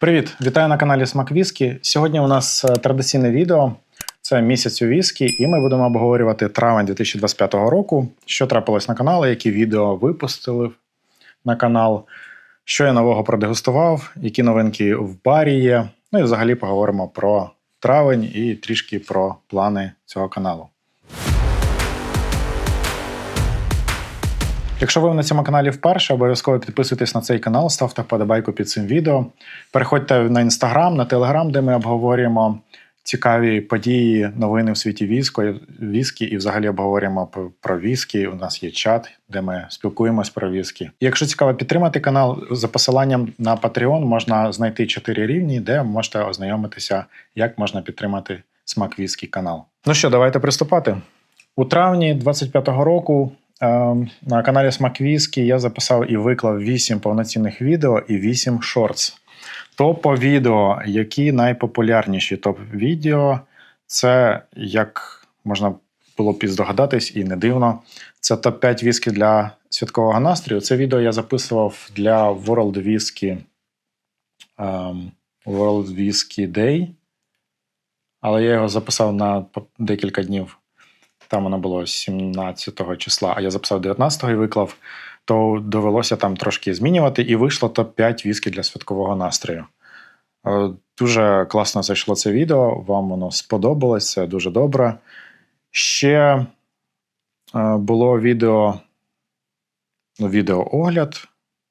Привіт! Вітаю на каналі Смак Віскі. Сьогодні у нас е, традиційне відео. Це місяць у віскі, і ми будемо обговорювати травень 2025 року, що трапилось на каналі, які відео випустили на канал, що я нового продегустував, які новинки в барі є. Ну і взагалі поговоримо про травень і трішки про плани цього каналу. Якщо ви на цьому каналі вперше, обов'язково підписуйтесь на цей канал, ставте вподобайку під цим відео. Переходьте на інстаграм, на телеграм, де ми обговорюємо цікаві події, новини в світі віско, віскі і взагалі обговорюємо про віскі. У нас є чат, де ми спілкуємось про віскі. Якщо цікаво підтримати канал, за посиланням на Patreon можна знайти чотири рівні, де можете ознайомитися, як можна підтримати смак віскі канал. Ну що, давайте приступати. У травні 25-го року На каналі Смак Віскі я записав і виклав 8 повноцінних відео і 8 шортс. Топ по відео, які найпопулярніші топ-відео, це, як можна було б здогадатись, і не дивно. Це топ-5 віскі для святкового настрою. Це відео я записував для World Whisky, ем, World Whisky Day. Але я його записав на декілька днів там воно було 17 числа, а я записав 19-го і виклав, то довелося там трошки змінювати, і вийшло топ-5 віскі для святкового настрою. Е, Дуже класно зайшло це відео, вам воно сподобалось, це дуже добре. Ще е, було відео, ну, відеоогляд,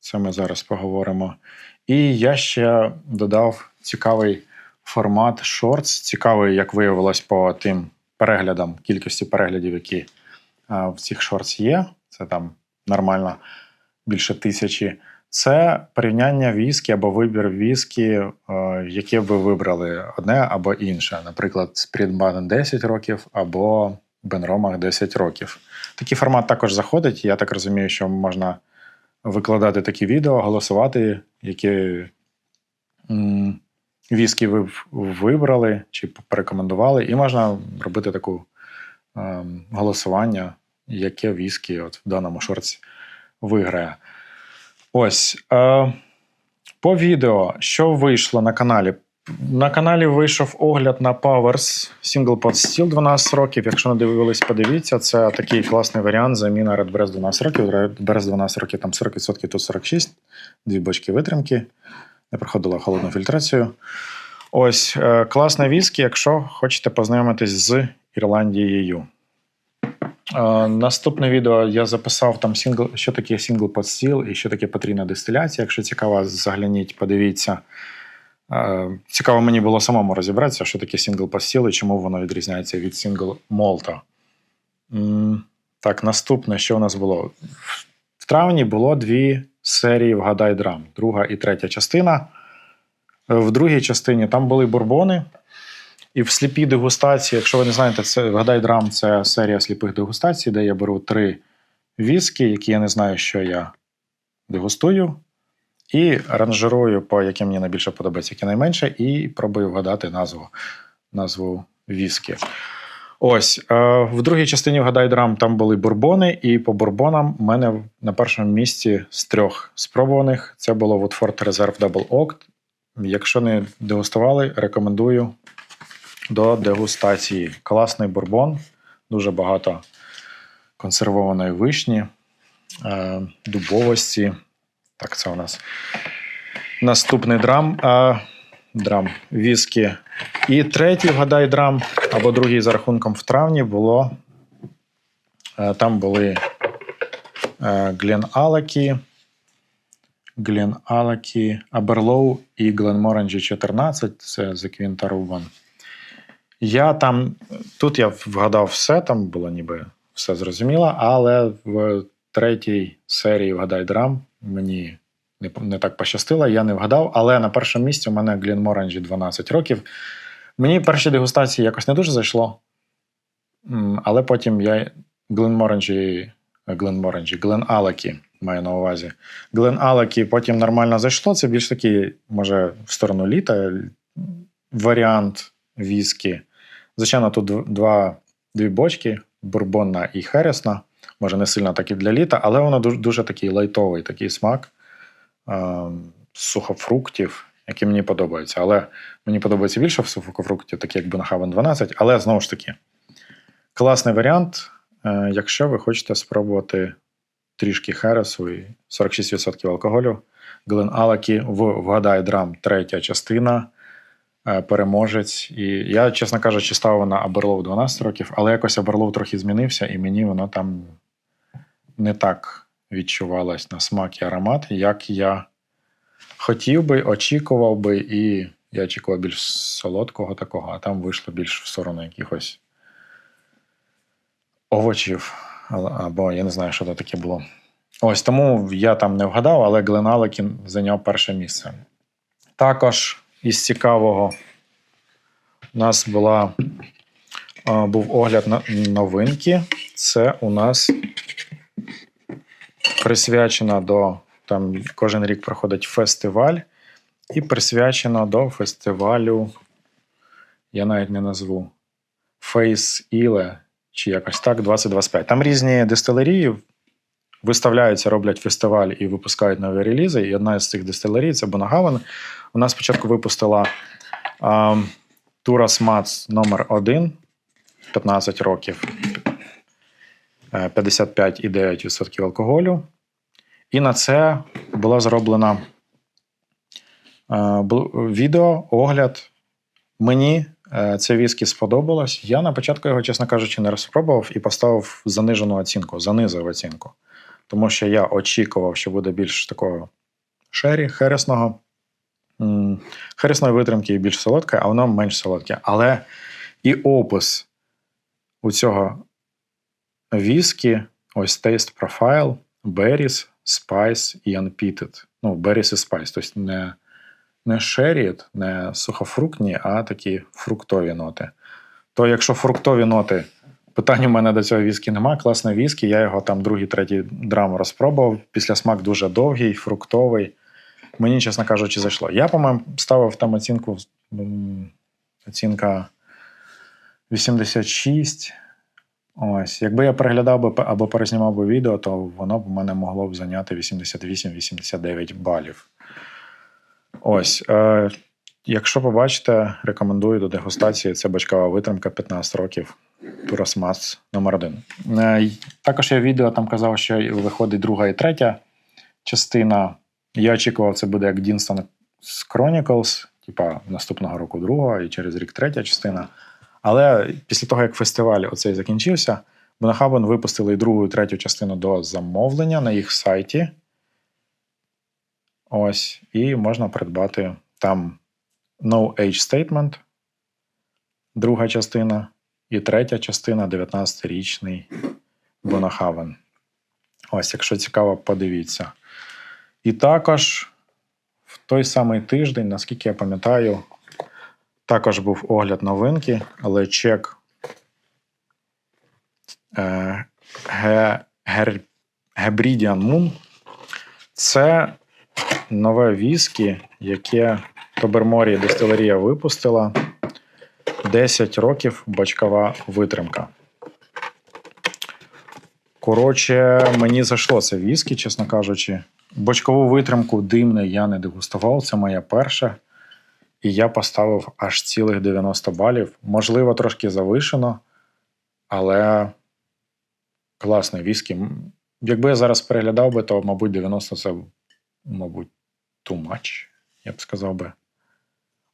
це ми зараз поговоримо. І я ще додав цікавий формат шортс, цікавий, як виявилось, по тим переглядам, кількості переглядів, які а, в цих шортс є. Це там нормально більше тисячі. Це порівняння віскі або вибір віскі, е, яке ви вибрали одне або інше. Наприклад, Спрідбан 10 років або Бенромах 10 років. Такий формат також заходить. Я так розумію, що можна викладати такі відео, голосувати, які віскі ви вибрали чи порекомендували, і можна робити таку ем, голосування, яке віскі от в даному шорці виграє. Ось. Е, по відео, що вийшло на каналі. На каналі вийшов огляд на Powers Single Pot Steel 12 років. Якщо не дивились, подивіться. Це такий класний варіант заміна Red Breast 12 років. Red Breast 12 років там 40%, тут 46, дві бочки витримки. Не проходила холодну фільтрацію. Ось е, класне віскі, якщо хочете познайомитись з Ірландією. Е, наступне відео я записав там сингл, що таке сингл под стіл і що таке потрійна дистиляція. Якщо цікаво, загляніть, подивіться. Е, цікаво мені було самому розібратися, що таке сингл под стіл і чому воно відрізняється від сингл молта. Так, наступне, що у нас було? Травні було дві серії Вгадай драм, друга і третя частина. Е, В другій частині там були бурбони. І в сліпій дегустації, якщо ви не знаєте, це вгадай драм це серія сліпих дегустацій, де я беру три віскі, які я не знаю, що я дегустую, і ранжирую, по яким мені найбільше подобається, які найменше, і пробую вгадати назву, назву віскі. Ось е, в другій частині вгадай драм там були бурбони, і по бурбонам у мене на першому місці з трьох спробуваних це було Woodford Reserve Double Oak. Якщо не дегустували, рекомендую до дегустації. Класний бурбон, дуже багато консервованої вишні, е, дубовості. Так, це у нас наступний драм. Е, драм віскі. І третій, вгадай, драм, або другий за рахунком в травні було. е, Там були Глен Алекі, Глен Алекі, Аберлоу і Гленморанджі 14. Це The Quinta Ruban. Я там, тут я вгадав все, там було ніби все зрозуміло, але в третій серії Вгадай драм мені не, не так пощастило, я не вгадав, але на першому місці у мене Глінморанджі 12 років. Мені перші дегустації якось не дуже зайшло. Але потім я Гленморанджі, Гленморанджі, Глен Алекі маю на увазі. Глен Алекі потім нормально зайшло. Це більш такий, може, в сторону літа варіант віскі. Звичайно, тут два, дві бочки: бурбонна і хересна. Може, не сильно так і для літа, але воно дуже, дуже такий лайтовий такий смак. Е, сухофруктів які мені подобаються. Але мені подобається більше в сухофрукті, такі як Бенхавен 12. Але знову ж таки, класний варіант, е, якщо ви хочете спробувати трішки хересу і 46% алкоголю. Глен Алакі в Вгадай драм, третя частина, е, переможець. І я, чесно кажучи, ставив на Аберлоу 12 років, але якось Аберлоу трохи змінився, і мені воно там не так відчувалось на смак і аромат, як я хотів би, очікував би, і я очікував більш солодкого такого, а там вийшло більш в сторону якихось овочів. Або я не знаю, що це таке було. Ось тому я там не вгадав, але Глен Алекін зайняв перше місце. Також із цікавого у нас була, був огляд на новинки. Це у нас присвячена до там кожен рік проходить фестиваль, і присвячена до фестивалю, я навіть не назву Face Ile, чи якось так, 2025. Там різні дистилерії виставляються, роблять фестиваль і випускають нові релізи. І одна з цих дистилерій це Бонагавен. Вона спочатку випустила Турас Мац номер 1 15 років, 55,9% алкоголю. І на це була зроблена е, відео, огляд. Мені е, це віскі сподобалось. Я на початку його, чесно кажучи, не розпробував і поставив занижену оцінку, занизив оцінку. Тому що я очікував, що буде більш такого шері, хересного, хересної витримки і більш солодке, а воно менш солодке. Але і опис у цього віскі, ось Taste Profile, Berries, Spice і Unpeated. Ну, Berries і Spice, тобто не, не шеріт, не сухофруктні, а такі фруктові ноти. То якщо фруктові ноти, питань у мене до цього віскі нема, класне віскі, я його там другий, третій драм розпробував. Після смак дуже довгий, фруктовий. Мені, чесно кажучи, зайшло. Я, по-моєму, ставив там оцінку. Оцінка 86. Ось, якби я переглядав би або перезнімав би відео, то воно б у мене могло б зайняти 88-89 балів. Ось. Е, якщо побачите, рекомендую до дегустації. Це бочкова витримка 15 років. Турасмас номер 1 Е, також я в відео там казав, що виходить друга і третя частина. Я очікував, це буде як Дінстон Chronicles, типа наступного року друга, і через рік третя частина. Але після того, як фестиваль оцей закінчився, Бонахабен випустили і другу, і третю частину до замовлення на їх сайті. Ось, і можна придбати там No Age Statement, друга частина, і третя частина 19-річний Бонахавен. Ось, якщо цікаво, подивіться. І також в той самий тиждень, наскільки я пам'ятаю, також був огляд новинки, але чек е, Ге- Гер- Hebridean Moon це нове віскі, яке Тоберморі дистилерія випустила. 10 років бочкова витримка. Коротше, мені зайшло це віскі, чесно кажучи. Бочкову витримку димне я не дегустував, це моя перша. І я поставив аж цілих 90 балів. Можливо, трошки завишено, але класний віскі. Якби я зараз переглядав би, то, мабуть, 90 це, мабуть, too much, я б сказав би.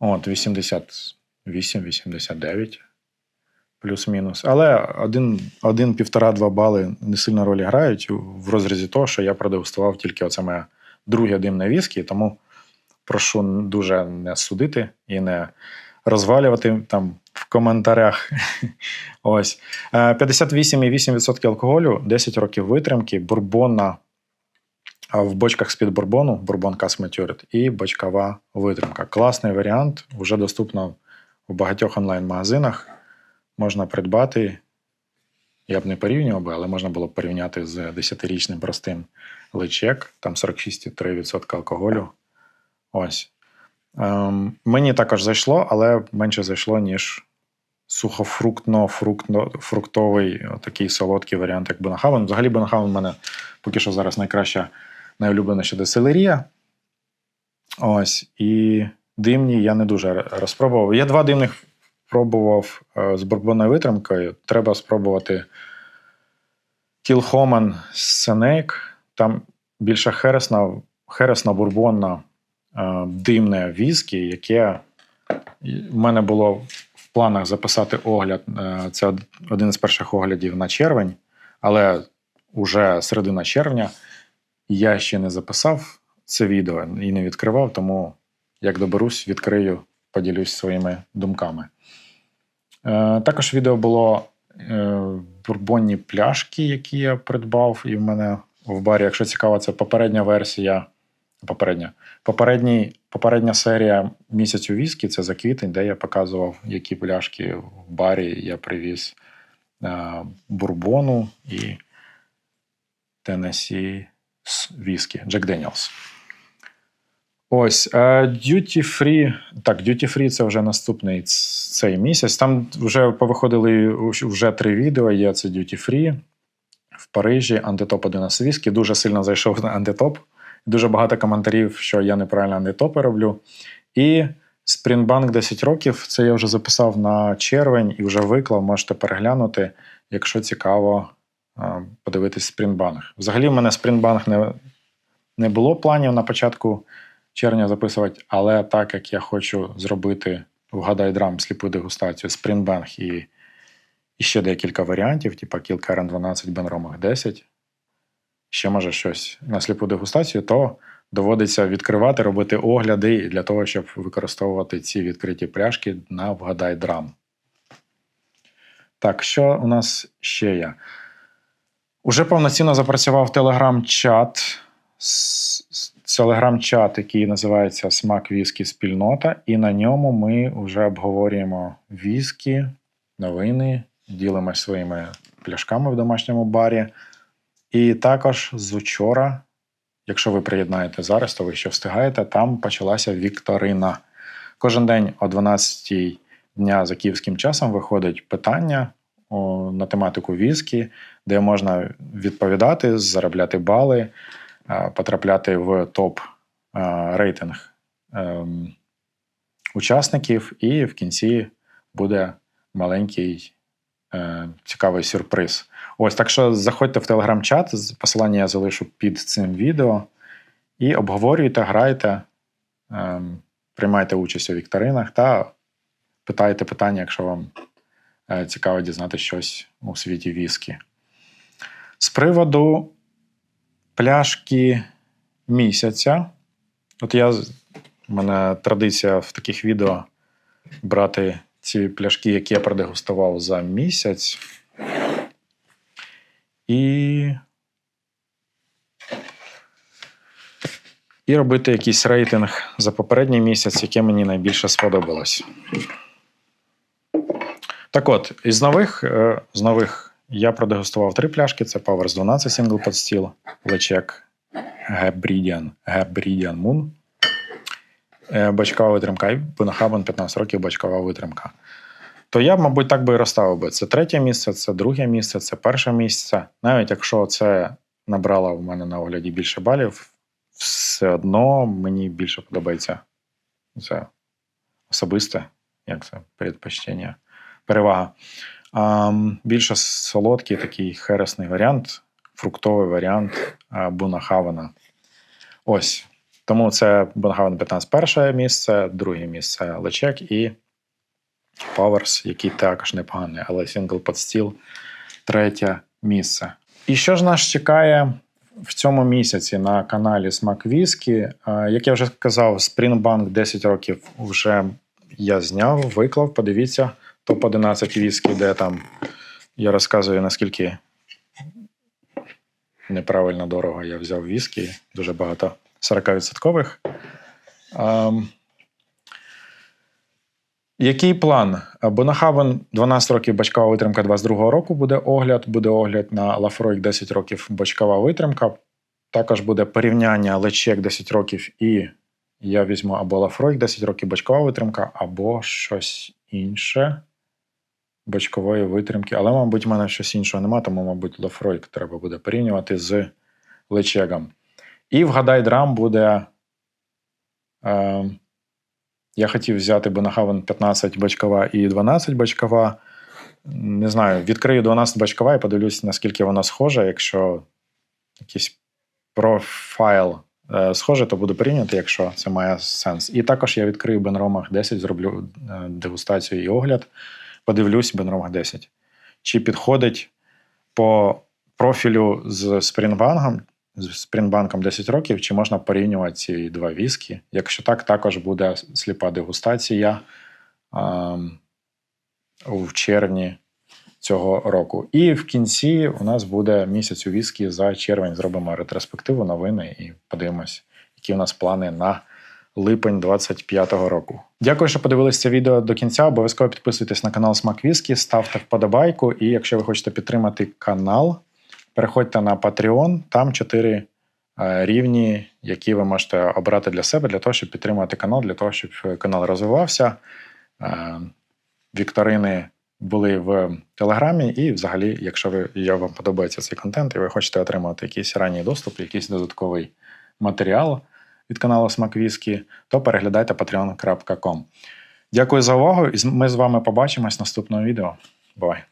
От, 88-89, плюс-мінус. Але один, півтора-два бали не сильно ролі грають в розрізі того, що я продегустував тільки оце моє друге димне віскі, тому прошу дуже не судити і не розвалювати там в коментарях. Ось. Е, 58,8% алкоголю, 10 років витримки, бурбонна в бочках з-під бурбону, бурбон Cask Matured, і бочкова витримка. Класний варіант, вже доступно в багатьох онлайн-магазинах. Можна придбати. Я б не порівнював би, але можна було б порівняти з 10-річним простим личек, там 46,3% алкоголю. Ось. Ем, мені також зайшло, але менше зайшло, ніж сухофруктно-фруктовий такий солодкий варіант, як Бонахавен. Взагалі, Бонахавен в мене поки що зараз найкраща, найулюбленіша дистилерія. Ось. І димні я не дуже розпробував. Я два димних пробував е, з бурбонною витримкою. Треба спробувати Кілхомен Сенейк. Там більше хересна, хересна бурбонна е, димне віскі, яке в мене було в планах записати огляд. Е, Це один з перших оглядів на червень, але уже середина червня я ще не записав це відео і не відкривав, тому як доберусь, відкрию, поділюсь своїми думками. Е, також відео було е, бурбонні пляшки, які я придбав, і в мене в барі, якщо цікаво, це попередня версія. Попередня. Попередній, попередня серія місяць у віскі це за квітень, де я показував, які пляшки в барі я привіз е, бурбону і Теннессі віскі Джек Деніелс. Ось е, Duty Free. Так, Duty Free це вже наступний цей місяць. Там вже повиходили вже три відео. Є це Duty Free в Парижі, антитоп 11 віскі. Дуже сильно зайшов на антитоп. Дуже багато коментарів, що я неправильно антитопи роблю. І Springbank 10 років. Це я вже записав на червень і вже виклав. Можете переглянути, якщо цікаво е, подивитись Springbank. Взагалі, в мене Springbank не, не було планів на початку червня записувати, але так як я хочу зробити вгадай драм сліпу дегустацію Springbank і, і ще декілька варіантів, типу Кілкерен 12, Бенромах 10, ще може щось на сліпу дегустацію, то доводиться відкривати, робити огляди для того, щоб використовувати ці відкриті пляшки на вгадай драм. Так, що у нас ще є? Уже повноцінно запрацював телеграм-чат. Телеграм-чат, який називається Смак Віскі Спільнота, і на ньому ми вже обговорюємо віскі, новини, ділимося своїми пляшками в домашньому барі. І також з учора, якщо ви приєднаєте зараз, то ви ще встигаєте, там почалася вікторина. Кожен день о 12 дня за київським часом виходить питання на тематику віскі, де можна відповідати, заробляти бали, е, потрапляти в топ е, рейтинг ем, учасників, і в кінці буде маленький е, цікавий сюрприз. Ось так що заходьте в телеграм-чат, посилання я залишу під цим відео, і обговорюйте, грайте, ем, приймайте участь у вікторинах та питайте питання, якщо вам е, цікаво дізнатися щось у світі віскі. З приводу пляшки місяця. От я, в мене традиція в таких відео брати ці пляшки, які я продегустував за місяць. І. І робити якийсь рейтинг за попередній місяць, яке мені найбільше сподобалось. Так от, із нових, е, з нових я продегустував три пляшки: це Powers 12 Single Pot Steel, Лечек Hebridean, Hebridean Moon, е, бочкова витримка і Bunnahabhain 15 років бочкова витримка. То я, мабуть, так би і розставив би. Це третє місце, це друге місце, це перше місце. Навіть якщо це набрало в мене на огляді більше балів, все одно мені більше подобається це особисте, як це предпочтення, перевага. А, більше солодкий такий хересний варіант, фруктовий варіант Бунахавена. Ось. Тому це Бунахавен 15 перше місце, друге місце Лечек і Powers, який також непоганий, але Single Pot Steel третє місце. І що ж нас чекає в цьому місяці на каналі Смак Віскі? Як я вже казав, Springbank 10 років вже я зняв, виклав. Подивіться, топ-11 віскі, де там я розказую, наскільки неправильно дорого я взяв віскі. Дуже багато 40%. Який план? Бонахавен 12 років бочкова витримка 22 року буде огляд. Буде огляд на Лафройк 10 років бочкова витримка. Також буде порівняння лечек 10 років і я візьму або Лафройк 10 років бочкова витримка, або щось інше бочкової витримки. Але, мабуть, в мене щось іншого немає, тому, мабуть, Лафройк треба буде порівнювати з лечегом. І вгадай драм буде Е, я хотів взяти Бенахавен 15 бачкова і 12 бачкова. Не знаю, відкрию 12 бачкова і подивлюсь, наскільки вона схожа. Якщо якийсь профайл е, схоже, то буду порівнювати, якщо це має сенс. І також я відкрию Бенромах 10, зроблю е, дегустацію і огляд. Подивлюсь Бенромах 10. Чи підходить по профілю з Спрінбангом, з Спрінбанком 10 років, чи можна порівнювати ці два віскі? Якщо так, також буде сліпа дегустація ем, в червні цього року. І в кінці у нас буде місяць у віскі за червень. Зробимо ретроспективу, новини і подивимось, які у нас плани на липень 25-го року. Дякую, що подивилися це відео до кінця. Обов'язково підписуйтесь на канал Смак Віскі, ставте вподобайку. І якщо ви хочете підтримати канал, переходьте на Patreon. Там чотири е, рівні, які ви можете обрати для себе, для того, щоб підтримати канал, для того, щоб е, канал розвивався. Е, Вікторини були в Телеграмі, і взагалі, якщо ви я вам подобається цей контент, і ви хочете отримати якийсь ранній доступ, якийсь додатковий матеріал від каналу Смак Віскі, то переглядайте patreon.com. Дякую за увагу, і ми з вами побачимось в наступному відео. Бувай!